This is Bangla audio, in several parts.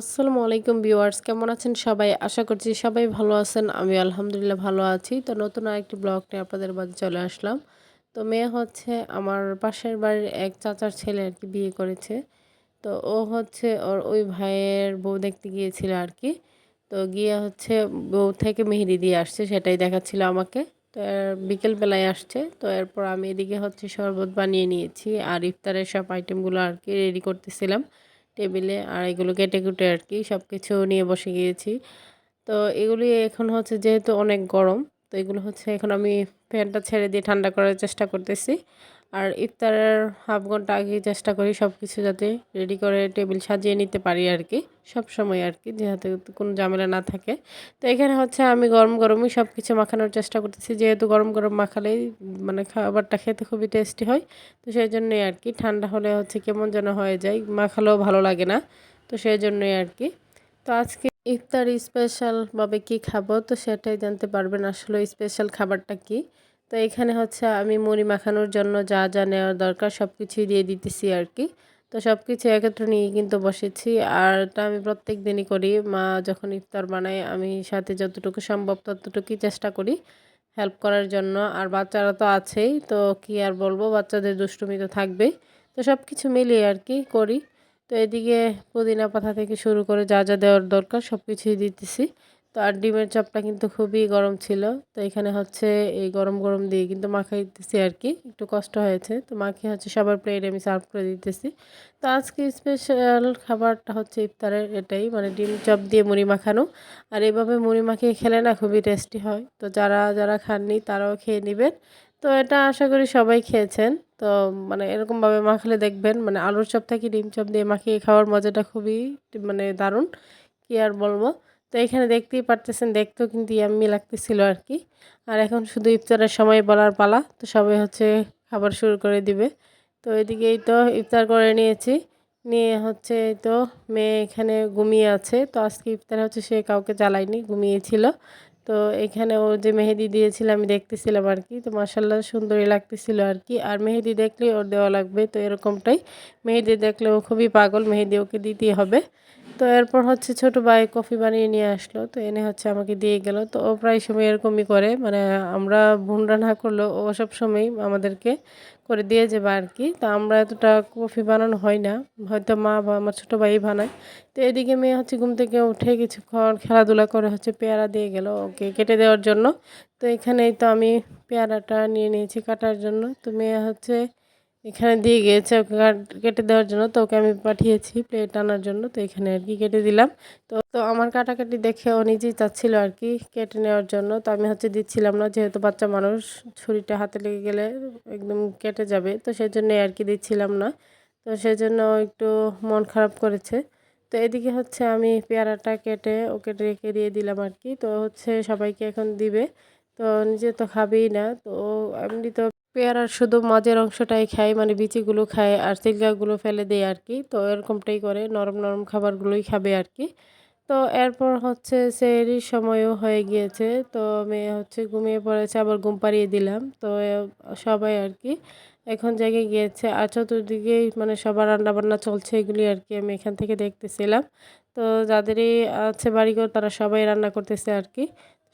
আসসালামু আলাইকুম ভিউয়ার্স, কেমন আছেন সবাই? আশা করছি সবাই ভালো আছেন। আমি আলহামদুলিল্লাহ ভালো আছি। তো নতুন আরেকটি ব্লগ নিয়ে আপনাদের মাঝে চলে আসলাম। তো মেয়ে হচ্ছে আমার পাশের বাড়ির এক চাচার ছেলে আর কি বিয়ে করেছে। তো ও হচ্ছে ওর ওই ভাইয়ের বউ দেখতে গিয়েছিল আর কি। তো গিয়ে হচ্ছে বউ থেকে মেহেদি দিয়ে আসছে, সেটাই দেখাচ্ছিল আমাকে। তো বিকেলবেলায় আসছে। তো এরপর আমি এদিকে হচ্ছে শরবত বানিয়ে নিয়েছি আর ইফতারের সব আইটেমগুলো আর কি রেডি করতেছিলাম। টেবিলে আর এগুলো কেটে কুটে আর কি সব কিছু নিয়ে বসে গিয়েছি। তো এগুলি এখন হচ্ছে যেহেতু অনেক গরম, তো এগুলো হচ্ছে এখন আমি ফ্যানটা ছেড়ে দিয়ে ঠান্ডা করার চেষ্টা করতেছি। আর ইফতারের হাফ ঘণ্টা আগে চেষ্টা করি সব কিছু যাতে রেডি করে টেবিল সাজিয়ে নিতে পারি আর কি সব সময় আর কি যেহেতু কোনো ঝামেলা না থাকে। তো এখানে হচ্ছে আমি গরম গরমই সব কিছু মাখানোর চেষ্টা করতেছি, যেহেতু গরম গরম মাখালেই মানে খাবারটা খেতে খুবই টেস্টি হয়। তো সেই জন্যই আর কি ঠান্ডা হলে হচ্ছে কেমন যেন হয়ে যায়, মাখালেও ভালো লাগে না। তো সেই জন্যই আর কি তো আজকে ইফতার স্পেশালভাবে কি খাব, তো সেটাই জানতে পারবেন আসলে স্পেশাল খাবারটা কি। তো এখানে হচ্ছে আমি মুড়ি মাখানোর জন্য যা যা নেওয়ার দরকার সব কিছুই দিয়ে দিতেছি আর কি তো সব কিছু একত্র নিয়ে কিন্তু বসেছি। আর এটা আমি প্রত্যেক দিনই করি। মা যখন ইফতার বানায়, আমি সাথে যতটুকু সম্ভব ততটুকুই চেষ্টা করি হেল্প করার জন্য। আর বাচ্চারা তো আছেই, তো কি আর বলব? বাচ্চাদের দুষ্টুমি তো থাকবেই। তো সব কিছু মিলিয়ে আর কি করি। তো এদিকে পুদিনা পাতা থেকে শুরু করে যা যা দেওয়ার দরকার সব কিছুই দিতেছি। তো আর ডিমের চপটা কিন্তু খুবই গরম ছিল। তো এখানে হচ্ছে এই গরম গরম দিয়ে কিন্তু মাখাই দিতেছি আর কি। একটু কষ্ট হয়েছে। তো মাখিয়ে হচ্ছে সবার প্লেটে আমি সার্ভ করে দিতেছি। তো আজকে স্পেশাল খাবারটা হচ্ছে ইফতারের এটাই। মানে ডিম চপ দিয়ে মুড়ি মাখানো। আর এভাবে মুড়ি মাখিয়ে খেলে না খুবই টেস্টি হয়। তো যারা যারা খাননি তারাও খেয়ে নেবেন। তো এটা আশা করি সবাই খেয়েছেন। তো মানে এরকমভাবে মাখালে দেখবেন। মানে আলুর চপ থেকে ডিম চপ দিয়ে মাখিয়ে খাওয়ার মজাটা খুবই মানে দারুণ। কী আর বলব? তো এখানে দেখতেই পারতেছেন, দেখতেও কিন্তু ইয়াম্মি লাগতেছিল আর কি আর এখন শুধু ইফতারের সময় বলার পালা, তো সবাই হচ্ছে খাবার শুরু করে দিবে। তো এদিকেই তো ইফতার করে নিয়েছি, নিয়ে হচ্ছে তো মেয়ে এখানে ঘুমিয়ে আছে। তো আজকে ইফতার হচ্ছে সে কাউকে জ্বালায়নি, ঘুমিয়েছিল। তো এখানে ও যে মেহেদি দিয়েছিল আমি দেখতেছিলাম আর কি তো মাসাল্লাহ সুন্দরই লাগতেছিল আর কি আর মেহেদি দেখলে ওর দেওয়া লাগবে, তো এরকমটাই। মেহেদি দেখলে ও খুবই পাগল, মেহেদি ওকে দিতেই হবে। তো এরপর হচ্ছে ছোট ভাই কফি বানিয়ে নিয়ে আসলো। তো এনে হচ্ছে আমাকে দিয়ে গেল। তো ও প্রায় সময় এরকমই করে। মানে আমরা ভুন রান্না করলেও ও সব সময় আমাদেরকে করে দিয়ে যাবে আর কি তা আমরা এতটা কফি বানানো হয় না। হয়তো মা বা আমার ছোটো ভাই বানায়। তো এদিকে মেয়ে হচ্ছে ঘুম থেকে উঠে কিছুক্ষণ খেলাধুলা করে হচ্ছে পেয়ারা দিয়ে গেল ওকে কেটে দেওয়ার জন্য। তো এখানেই তো আমি পেয়ারাটা নিয়ে নিয়েছি কাটার জন্য। তো মেয়ে হচ্ছে এখানে দিয়ে গিয়েছে ওকে কেটে দেওয়ার জন্য। তো ওকে আমি পাঠিয়েছি প্লেট আনার জন্য। তো এখানে আর কি কেটে দিলাম। তো তো আমার কাটাকাটি দেখে ও নিজেই চাচ্ছিল আর কি কেটে নেওয়ার জন্য। তো আমি হচ্ছে দিচ্ছিলাম না, যেহেতু বাচ্চা মানুষ, ছুরিটা হাতে লেগে গেলে একদম কেটে যাবে। তো সেই জন্য আর কি দিচ্ছিলাম না। তো সেই জন্য একটু মন খারাপ করেছে। তো এদিকে হচ্ছে আমি পেয়ারাটা কেটে ওকে রেখে দিয়ে দিলাম আর কি। তো হচ্ছে সবাইকে এখন দিবে। তো নিজে তো খাবেই না। তো এমনি তো পেয়ারার শুধু মাঝের অংশটাই খায় মানে বিচিগুলো খায় আর সিলকাগুলো ফেলে দেয় আর কি। তো এরকমটাই করে, নরম নরম খাবারগুলোই খাবে আর কি। তো এরপর হচ্ছে সেরই সময়ও হয়ে গিয়েছে, তো মেয়ে হচ্ছে ঘুমিয়ে পড়েছে, আবার ঘুম পাড়িয়ে দিলাম। তো সবাই আর কি এখন জায়গায় গিয়েছে আর চতুর্দিকেই মানে সবার রান্নাবান্না চলছে, এগুলি আর কি আমি এখান থেকে দেখতেছিলাম। তো যাদেরই আছে বাড়িঘর তারা সবাই রান্না করতেছে আর কি।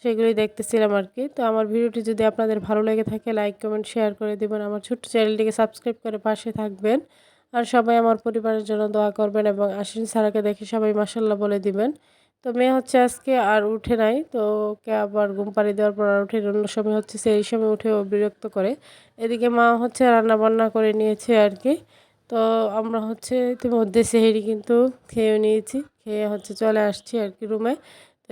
সেগুলোই দেখতেছিলাম আর কি তো আমার ভিডিওটি যদি আপনাদের ভালো লেগে থাকে লাইক কমেন্ট শেয়ার করে দেবেন। আমার ছোট্ট চ্যানেলটিকে সাবস্ক্রাইব করে পাশে থাকবেন। আর সবাই আমার পরিবারের জন্য দোয়া করবেন এবং আশ্বিন সারাকে দেখে সবাই মাসাল্লাহ বলে দিবেন। তো মেয়ে হচ্ছে আজকে আর উঠে নাই, তো ওকে আবার ঘুম পাড়ি দেওয়ার পর আর উঠে অন্য সময় হচ্ছে সেই সময় উঠে ও বিরক্ত করে। এদিকে মা হচ্ছে রান্না বান্না করে নিয়েছে আর কি তো আমরা হচ্ছে ইতিমধ্যে সেহেরি কিন্তু খেয়ে নিয়েছি, খেয়ে হচ্ছে চলে আসছি আর কি রুমে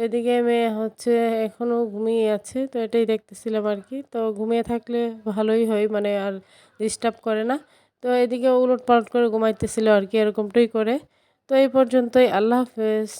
এদিকে মেয়ে হচ্ছে এখনও ঘুমিয়ে আছে, তো এটাই দেখতেছিলাম আর কি তো ঘুমিয়ে থাকলে ভালোই হয় মানে আর ডিস্টার্ব করে না। তো এদিকে উলট পালট করে ঘুমাইতেছিল আর কি এরকমটাই করে। তো এই পর্যন্তই, আল্লাহ হাফেজ।